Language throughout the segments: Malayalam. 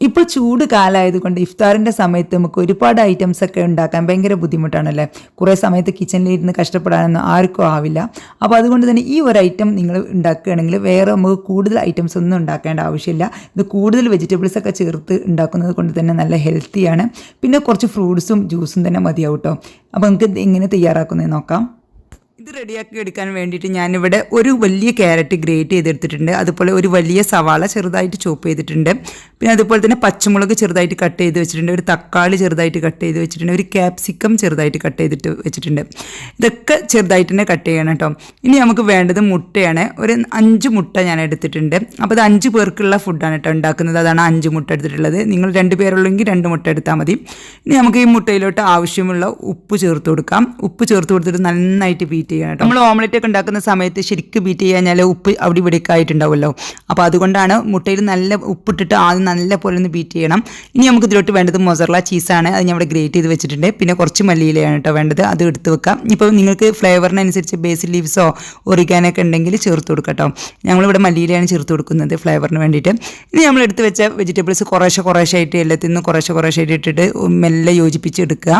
ഇപ്പോൾ ചൂട് കാലമായതുകൊണ്ട് ഇഫ്താറിന്റെ സമയത്ത് നമുക്ക് ഒരുപാട് ഐറ്റംസ് ഒക്കെ ഉണ്ടാക്കാൻ ഭയങ്കര ബുദ്ധിമുട്ടാണല്ലേ? കുറേ സമയത്ത് കിച്ചണിലിരുന്ന് കഷ്ടപ്പെടാനൊന്നും ആർക്കും ആവില്ല. അപ്പോൾ അതുകൊണ്ട് തന്നെ ഈ ഒരു ഐറ്റം നിങ്ങൾ ഉണ്ടാക്കുകയാണെങ്കിൽ വേറെ നമുക്ക് കൂടുതൽ ഐറ്റംസ് ഒന്നും ഉണ്ടാക്കേണ്ട ആവശ്യമില്ല. ഇത് കൂടുതൽ വെജിറ്റബിൾസ് ഒക്കെ ചേർത്ത് ഉണ്ടാക്കുന്നത് കൊണ്ട് തന്നെ നല്ല ഹെൽത്തിയാണ് പിന്നെ കുറച്ച് ഫ്രൂട്ട്സും ജ്യൂസും തന്നെ മതിയാവും കേട്ടോ അപ്പോൾ നമുക്ക് എങ്ങനെ തയ്യാറാക്കുന്നത് നോക്കാം. ഇത് റെഡിയാക്കി എടുക്കാൻ വേണ്ടിയിട്ട് ഞാനിവിടെ ഒരു വലിയ ക്യാരറ്റ് ഗ്രേറ്റ് ചെയ്തെടുത്തിട്ടുണ്ട്. അതുപോലെ ഒരു വലിയ സവാള ചെറുതായിട്ട് ചോപ്പ് ചെയ്തിട്ടുണ്ട്. പിന്നെ അതുപോലെ തന്നെ പച്ചമുളക് ചെറുതായിട്ട് കട്ട് ചെയ്ത് വെച്ചിട്ടുണ്ട്. ഒരു തക്കാളി ചെറുതായിട്ട് കട്ട് ചെയ്ത് വെച്ചിട്ടുണ്ട്. ഒരു ക്യാപ്സിക്കം ചെറുതായിട്ട് കട്ട് ചെയ്തിട്ട് വെച്ചിട്ടുണ്ട്. ഇതൊക്കെ ചെറുതായിട്ട് തന്നെ കട്ട് ചെയ്യണം കേട്ടോ. ഇനി നമുക്ക് വേണ്ടത് മുട്ടയാണ്. ഒരു അഞ്ച് മുട്ട ഞാൻ എടുത്തിട്ടുണ്ട്. അപ്പോൾ അത് അഞ്ച് പേർക്കുള്ള ഫുഡാണ് കേട്ടോ ഉണ്ടാക്കുന്നത്. അതാണ് അഞ്ച് മുട്ട എടുത്തിട്ടുള്ളത്. നിങ്ങൾ രണ്ട് പേരുള്ളെങ്കിൽ രണ്ട് മുട്ട എടുത്താൽ മതി. ഇനി നമുക്ക് ഈ മുട്ടയിലോട്ട് ആവശ്യമുള്ള ഉപ്പ് ചേർത്ത് കൊടുക്കാം. ഉപ്പ് ചേർത്ത് കൊടുത്തിട്ട് നന്നായിട്ട് ബീറ്റ് ചെയ്യണം കേട്ടോ. നമ്മൾ ഓംലെറ്റ് ഒക്കെ ഉണ്ടാക്കുന്ന സമയത്ത് ശരിക്കും ബീറ്റ് ചെയ്യാഞ്ഞാൽ ഉപ്പ് അവിടെ ഇവിടെയൊക്കെ ആയിട്ടുണ്ടാവുമല്ലോ. അപ്പോൾ അതുകൊണ്ടാണ് മുട്ടയിൽ നല്ല ഉപ്പിട്ടിട്ട് ആദ്യം നല്ല പോലെ ഒന്ന് ബീറ്റ് ചെയ്യണം. ഇനി നമുക്ക് ഇതിലോട്ട് വേണ്ടത് മൊസറല ചീസാണ് അത് ഞാൻ ഇവിടെ ഗ്രേറ്റ് ചെയ്ത് വെച്ചിട്ടുണ്ട്. പിന്നെ കുറച്ച് മല്ലിയിലയാണ് കേട്ടോ വേണ്ടത്. അത് എടുത്ത് വെക്കാം. ഇപ്പോൾ നിങ്ങൾക്ക് ഫ്ലേവറിനനുസരിച്ച് ബേസിൽ ലീവ്സോ ഒറിഗാനൊക്കെ ഉണ്ടെങ്കിൽ ചേർത്ത് കൊടുക്കാം കേട്ടോ. ഞങ്ങളിവിടെ മല്ലിയിലയാണ് ചേർത്ത് കൊടുക്കുന്നത് ഫ്ലേവറിന് വേണ്ടിയിട്ട്. ഇനി നമ്മൾ എടുത്ത് വെച്ച വെജിറ്റബിൾസ് കുറേശ്ശെ കുറേശ്ശെ ആയിട്ട് എല്ലാത്തിൽ നിന്ന് കുറേശ്ശെ കുറേശ്ശെ ആയിട്ട് ഇട്ടിട്ട് മെല്ലെ യോജിപ്പിച്ചെടുക്കുക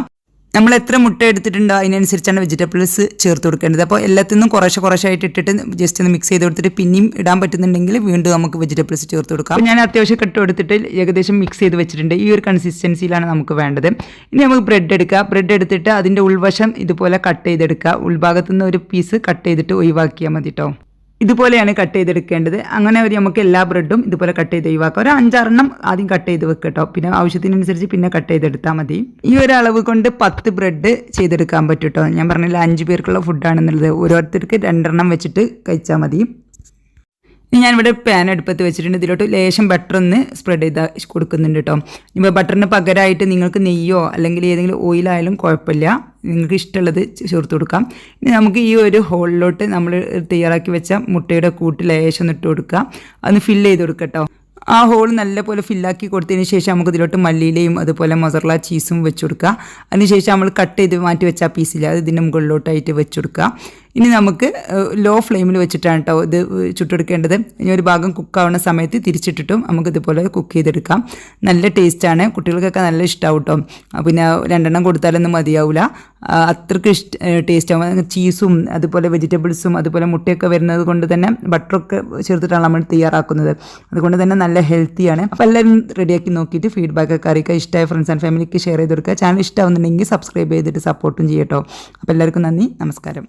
നമ്മൾ എത്ര മുട്ട എടുത്തിട്ടുണ്ടോ അതിനനുസരിച്ചാണ് വെജിറ്റബിൾസ് ചേർത്ത് കൊടുക്കേണ്ടത്. അപ്പോൾ എല്ലാത്തിൽ നിന്നും കുറേശ്ശെ കുറേശ്ശായിട്ട് ഇട്ടിട്ട് ജസ്റ്റ് ഒന്ന് മിക്സ് ചെയ്ത് കൊടുത്തിട്ട് പിന്നെയും ഇടാൻ പറ്റുന്നുണ്ടെങ്കിൽ വീണ്ടും നമുക്ക് വെജിറ്റബിൾസ് ചേർത്ത് കൊടുക്കാം. ഞാൻ അത്യാവശ്യം കട്ട് കൊടുത്തിട്ട് ഏകദേശം മിക്സ് ചെയ്ത് വെച്ചിട്ടുണ്ട്. ഈ ഒരു കൺസിസ്റ്റൻസിയിലാണ് നമുക്ക് വേണ്ടത്. ഇനി നമുക്ക് ബ്രെഡ് എടുക്കുക ബ്രെഡ് എടുത്തിട്ട് അതിന്റെ ഉൾവശം ഇതുപോലെ കട്ട് ചെയ്തെടുക്കുക. ഉൾഭാഗത്തു നിന്ന് ഒരു പീസ് കട്ട് ചെയ്തിട്ട് ഒഴിവാക്കിയാൽ മതി കേട്ടോ ഇതുപോലെയാണ് കട്ട് ചെയ്തെടുക്കേണ്ടത്. അങ്ങനെ ഒരു നമുക്ക് എല്ലാ ബ്രെഡും ഇതുപോലെ കട്ട് ചെയ്ത് ഒഴിവാക്കാം. ഒരു അഞ്ചാറെണ്ണം ആദ്യം കട്ട് ചെയ്ത് വെക്കട്ടോ. കേട്ടോ പിന്നെ ആവശ്യത്തിനനുസരിച്ച് പിന്നെ കട്ട് ചെയ്തെടുത്താൽ മതി. ഈ ഒരു അളവ് കൊണ്ട് പത്ത് ബ്രെഡ് ചെയ്തെടുക്കാൻ പറ്റും ഞാൻ പറഞ്ഞില്ല അഞ്ച് പേർക്കുള്ള ഫുഡാണെന്നുള്ളത് ഓരോരുത്തർക്ക് രണ്ടെണ്ണം വെച്ചിട്ട് കഴിച്ചാൽ മതി. ഞാനിവിടെ പാൻ അടുപ്പത്ത് വെച്ചിട്ടുണ്ട്. ഇതിലോട്ട് ലേശം ബട്ടർ ഒന്ന് സ്പ്രെഡ് ചെയ്ത് കൊടുക്കുന്നുണ്ട് കേട്ടോ ഇപ്പോൾ ബട്ടറിന് പകരമായിട്ട് നിങ്ങൾക്ക് നെയ്യോ അല്ലെങ്കിൽ ഏതെങ്കിലും ഓയിലായാലും കുഴപ്പമില്ല. നിങ്ങൾക്ക് ഇഷ്ടമുള്ളത് ചേർത്ത് കൊടുക്കാം. ഇനി നമുക്ക് ഈ ഒരു ഹോളിലോട്ട് നമ്മൾ തയ്യാറാക്കി വെച്ച മുട്ടയുടെ കൂട്ട് ലേശം ഇട്ട് കൊടുക്കുക അതൊന്ന് ഫില്ല് ചെയ്ത് കൊടുക്കട്ടോ കേട്ടോ ആ ഹോൾ നല്ലപോലെ ഫില്ലാക്കി കൊടുത്തതിന് ശേഷം നമുക്ക് ഇതിലോട്ട് മല്ലിയിലയും അതുപോലെ മൊസറല ചീസും വെച്ച് കൊടുക്കുക അതിനുശേഷം നമ്മൾ കട്ട് ചെയ്ത് മാറ്റി വെച്ച ആ പീസില്ല അത് ഇതിന്റെ മുകളിലോട്ടായിട്ട് വെച്ച് കൊടുക്കുക ഇനി നമുക്ക് ലോ ഫ്ലെയിമിൽ വെച്ചിട്ടാണ് കേട്ടോ ഇത് ചുട്ടെടുക്കേണ്ടത്. ഇനി ഒരു ഭാഗം കുക്കാവുന്ന സമയത്ത് തിരിച്ചിട്ടിട്ടും നമുക്ക് ഇതുപോലെ കുക്ക് ചെയ്തെടുക്കാം. നല്ല ടേസ്റ്റാണ് കുട്ടികൾക്കൊക്കെ നല്ല ഇഷ്ടമാവും കേട്ടോ പിന്നെ രണ്ടെണ്ണം കൊടുത്താലൊന്നും മതിയാവില്ല അത്രയ്ക്ക് ഇഷ്ട ടേസ്റ്റ് ആവും. ചീസും അതുപോലെ വെജിറ്റബിൾസും അതുപോലെ മുട്ടയൊക്കെ വരുന്നത് കൊണ്ട് തന്നെ ബട്ടറൊക്കെ ചേർത്തിട്ടാണ് നമ്മൾ തയ്യാറാക്കുന്നത്. അതുകൊണ്ട് തന്നെ നല്ല ഹെൽത്തിയാണ് അപ്പോൾ എല്ലാവരും റെഡിയാക്കി നോക്കിയിട്ട് ഫീഡ്ബാക്ക് ഒക്കെ അറിയിക്കുക. ഇഷ്ടമായ ഫ്രണ്ട്സ് ആൻഡ് ഫാമിലിക്ക് ഷെയർ ചെയ്ത് കൊടുക്കുക. ചാനൽ ഇഷ്ടമാവുന്നുണ്ടെങ്കിൽ സബ്സ്ക്രൈബ് ചെയ്തിട്ട് സപ്പോർട്ടും ചെയ്യട്ടോ. അപ്പോൾ എല്ലാവർക്കും നന്ദി. നമസ്കാരം.